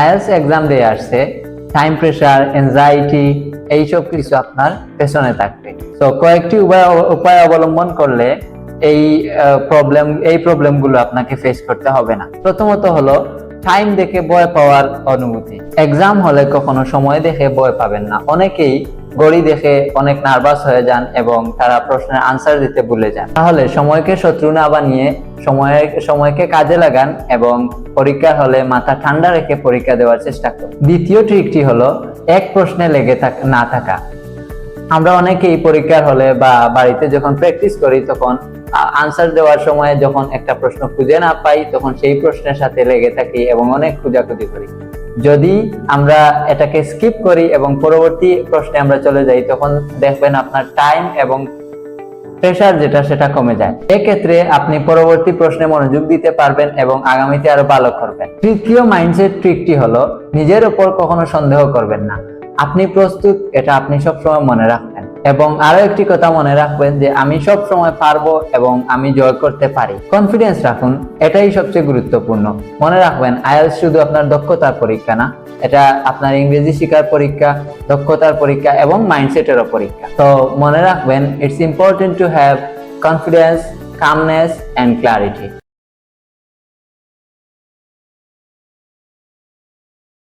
IELTS exam দিয়ে আসছে time pressure anxiety এইসব কিছু আপনার পেছনে থাকবে। তো কয়েকটি উপায় উপায় অবলম্বন করলে এই প্রবলেম এই প্রবলেমগুলো আপনাকে ফেস করতে হবে না। প্রথমত হলো টাইম দেখে ভয় পাওয়ার অনুভূতি। এক্সাম হলে কখনো সময় দেখে ভয় পাবেন না। অনেকেই ঘড়ি দেখে অনেক নার্ভাস হয়ে যান এবং তারা প্রশ্নের আনসার দিতে ভুলে যান। তাহলে সময়কে শত্রু না বানিয়ে সময়, সময়কে কাজে লাগান এবং পরীক্ষার হলে মাথা ঠান্ডা রেখে পরীক্ষা দেওয়ার চেষ্টা করুন। দ্বিতীয় ট্রিকটি হলো, এক প্রশ্নে লেগে থাক, না থাকা। আমরা অনেকেই পরীক্ষার হলে বা বাড়িতে যখন প্র্যাকটিস করি, তখন আনসার দেওয়ার সময় যখন একটা প্রশ্ন খুঁজে না পাই, তখন সেই প্রশ্নের সাথে লেগে থাকি এবং অনেক খোঁজাখুঁজি করি। যদি আমরা এটাকে স্কিপ করি এবং পরবর্তী প্রশ্নে আমরা চলে যাই, তখন দেখবেন আপনার টাইম এবং প্রেশার যেটা, সেটা কমে যায়। এক্ষেত্রে আপনি পরবর্তী প্রশ্নে মনোযোগ দিতে পারবেন এবং আগামীতে আরও ভালো করবেন। তৃতীয় মাইন্ডসেট ট্রিকটি হলো, নিজের উপর কখনো সন্দেহ করবেন না। আপনি প্রস্তুত, এটা আপনি সবসময় মনে রাখবেন। এবং আরও একটি কথা মনে রাখবেন যে আমি সব সময় পারব এবং আমি জয় করতে পারি। কনফিডেন্স রাখুন, এটাই সবচেয়ে গুরুত্বপূর্ণ। মনে রাখবেন, আইএলস শুধু আপনার দক্ষতার পরীক্ষা না, এটা আপনার ইংরেজি শেখার পরীক্ষা, দক্ষতার পরীক্ষা এবং মাইন্ডসেটেরও পরীক্ষা। তো মনে রাখবেন it's important to have confidence calmness and clarity